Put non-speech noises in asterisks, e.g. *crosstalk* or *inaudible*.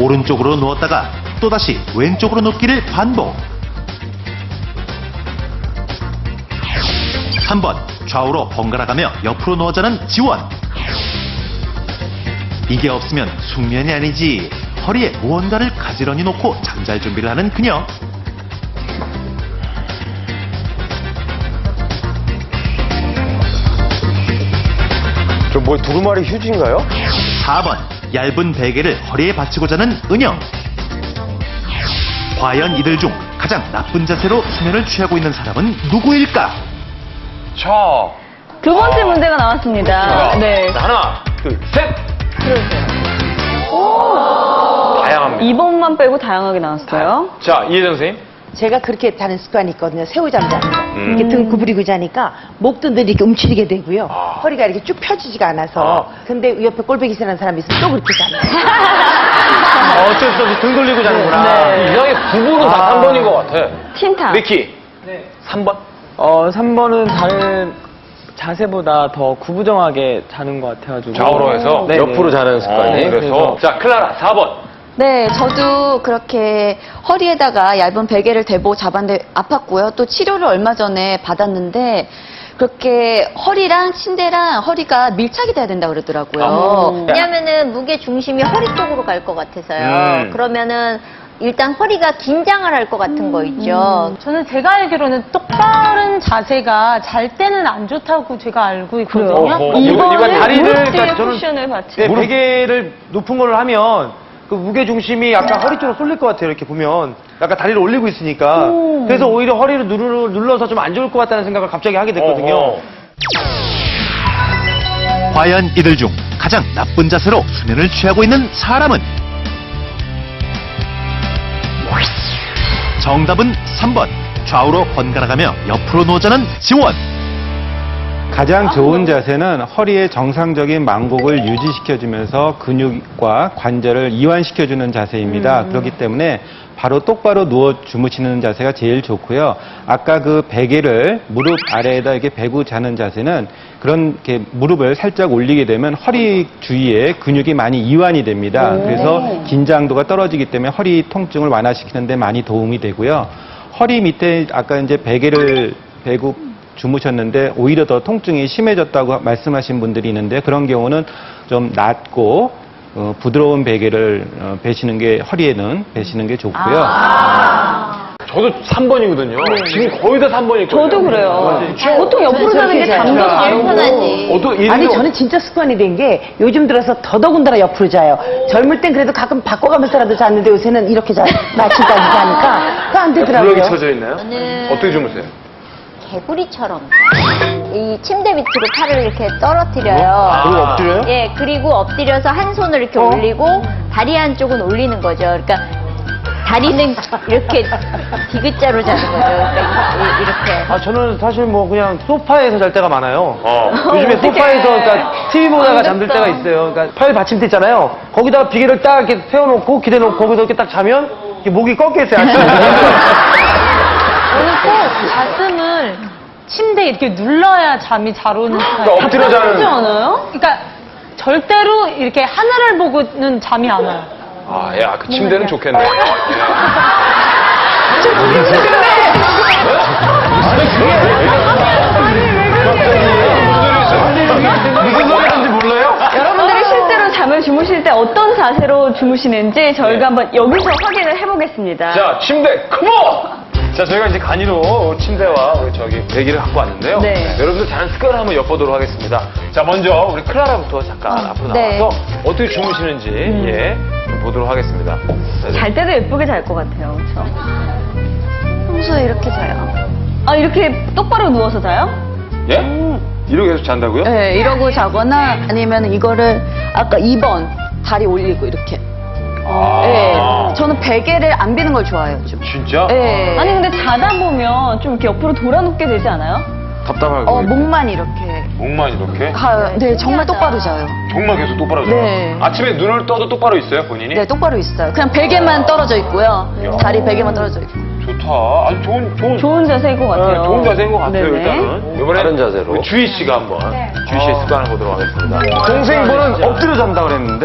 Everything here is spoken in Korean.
오른쪽으로 누웠다가 또다시 왼쪽으로 눕기를 반복. 3번 좌우로 번갈아가며 옆으로 누워자는 지원. 이게 없으면 숙면이 아니지. 허리에 무언가를 가지런히 놓고 잠잘 준비를 하는 그녀. 저 뭐 두루마리 휴지인가요? 4번 얇은 베개를 허리에 받치고 자는 은영 과연 이들 중 가장 나쁜 자세로 수면을 취하고 있는 사람은 누구일까? 자, 두 번째 문제가 나왔습니다. 네. 하나, 둘, 셋. 오! 다양합니다. 2번만 빼고 다양하게 나왔어요. 자, 이혜정 선생님. 제가 그렇게 자는 습관이 있거든요. 새우 잠 자는 거. 음. 이렇게 등 구부리고 자니까 목도 늘 이렇게 움츠리게 되고요. 아. 허리가 이렇게 쭉 펴지지가 않아서. 아. 근데 옆에 꼴배기 싫어하는 사람이 있으면 또 그렇게 자요. 아, *laughs* 어쩔 수 없이 등 돌리고 자는구나. 네. 이상하게 구분은 다 3번인 것 같아. 틴탑. 미키. 네. 3번. 어, 3번은 다른 자세보다 더 구부정하게 자는 것 같아가지고. 좌우로 해서 네 네. 옆으로 자는 습관이. 어, 그래서. 자, 클라라 4번. 네, 저도 그렇게 허리에다가 얇은 베개를 대고 잡았는데 아팠고요. 또 치료를 얼마 전에 받았는데 그렇게 허리랑 침대랑 허리가 밀착이 돼야 된다 그러더라고요. 왜냐면은 무게 중심이 허리 쪽으로 갈 것 같아서요. 음. 그러면은 일단 허리가 긴장을 할 것 같은 거 있죠. 저는 제가 알기로는 똑바른 자세가 잘 때는 안 좋다고 제가 알고 있거든요. 어허. 이거, 이거 다리를, 그러니까 저는 쿠션을 받치. 네, 베개를 높은 걸로 하면 그 무게 중심이 약간 허리 쪽으로 쏠릴 것 같아요. 이렇게 보면 약간 다리를 올리고 있으니까 그래서 오히려 허리를 누르, 눌러서 좀 안 좋을 것 같다는 생각을 갑자기 하게 됐거든요. 어허. 과연 이들 중 가장 나쁜 자세로 수면을 취하고 있는 사람은? 정답은 3번 좌우로 번갈아가며 옆으로 누워자는 지원 가장 좋은 자세는 허리의 정상적인 만곡을 유지시켜주면서 근육과 관절을 이완시켜주는 자세입니다. 그렇기 때문에 바로 똑바로 누워 주무시는 자세가 제일 좋고요. 아까 그 베개를 무릎 아래에다 이렇게 베고 자는 자세는 그런 이렇게 무릎을 살짝 올리게 되면 허리 주위에 근육이 많이 이완이 됩니다. 그래서 긴장도가 떨어지기 때문에 허리 통증을 완화시키는 데 많이 도움이 되고요. 허리 밑에 아까 이제 베개를 베고 주무셨는데 오히려 더 통증이 심해졌다고 말씀하신 분들이 있는데 그런 경우는 좀 낮고 어, 부드러운 베개를 어, 베시는 게 허리에는 베시는 게 좋고요. 저도 3번이거든요. 지금 거의 다 3번일 거예요. 저도 그래요. 보통 옆으로 자는 게 저렇게 잠도 자요. 안 편하지. 어떤 예를 아니 저는 진짜 습관이 된 게 요즘 들어서 더더군다나 옆으로 자요. 젊을 땐 그래도 가끔 바꿔가면서라도 잤는데 요새는 이렇게 자, 마침까지 자니까 또안 되더라고요. 블럭이 쳐져 있나요? 저는 어떻게 주무세요? 개구리처럼 이 침대 밑으로 팔을 이렇게 떨어뜨려요. 그리고 엎드려요? 예, 그리고 엎드려서 한 손을 이렇게 올리고 다리 한쪽은 올리는 거죠. 그러니까 다리는 이렇게 디귿자로 자는 거죠. 그러니까 이- 이렇게. 아 저는 사실 뭐 그냥 소파에서 잘 때가 많아요. 어. 요즘에 소파에서 그러니까 TV 보다가 잠들 때가 있어요. 그러니까 팔 받침대 있잖아요. 거기다가 비계를 딱 이렇게 세워놓고 기대놓고 거기서 이렇게 딱 자면 이렇게 목이 꺾여 있어요. 아침에. *laughs* 저는 꼭 가슴을 침대에 이렇게 눌러야 잠이 잘 오는 스타일. 그러니까 엎드려 자는. 그렇지 않아요? 그러니까 절대로 이렇게 하늘을 보고는 잠이 안 와요. 아, 야, 그 침대는 좋겠네. 예. 무슨 소리 하는지 몰라요? 여러분들이 실제로 잠을 주무실 때 어떤 자세로 주무시는지 저희가 한번 여기서 확인을 해보겠습니다. 자, 침대, 컴온! 자, 저희가 이제 간이로 침대와 우리 저기 베개를 갖고 왔는데요. 네. 여러분들 자는 습관을 한번 엿보도록 하겠습니다. 자, 먼저 우리 클라라부터 잠깐 앞으로 네. 나와서 어떻게 주무시는지, 예, 좀 보도록 하겠습니다. 자, 잘 때도 예쁘게 잘 것 같아요. 그렇죠? 평소에 이렇게 자요. 아 이렇게 똑바로 누워서 자요? 예? 이렇게 계속 잔다고요? 네, 이러고 자거나 아니면 이거를 아까 2번 다리 올리고 이렇게. 아. 네, 저는 베개를 안 비는 걸 좋아해요, 좀. 진짜? 네. 아니 근데 자다 보면 좀 이렇게 옆으로 돌아 눕게 되지 않아요? 답답하고. 어, 목만 이렇게. 목만 이렇게? 가요. 네, 정말 똑바로 자요. 정말 계속 똑바로 자요? 네. 아침에 눈을 떠도 똑바로 있어요, 본인이? 네, 똑바로 있어요. 그냥 베개만 떨어져 있고요. 야. 다리 베개만 떨어져 있고. 좋다. 아주 좋은, 좋은. 좋은 자세인 것 같아요. 네, 좋은 자세인 것 같아요, 네네. 일단은. 이번에 다른 자세로. 주희 씨가 한번 주희 씨의 습관을 보도록 하겠습니다. 동생분은 엎드려 잔다 그랬는데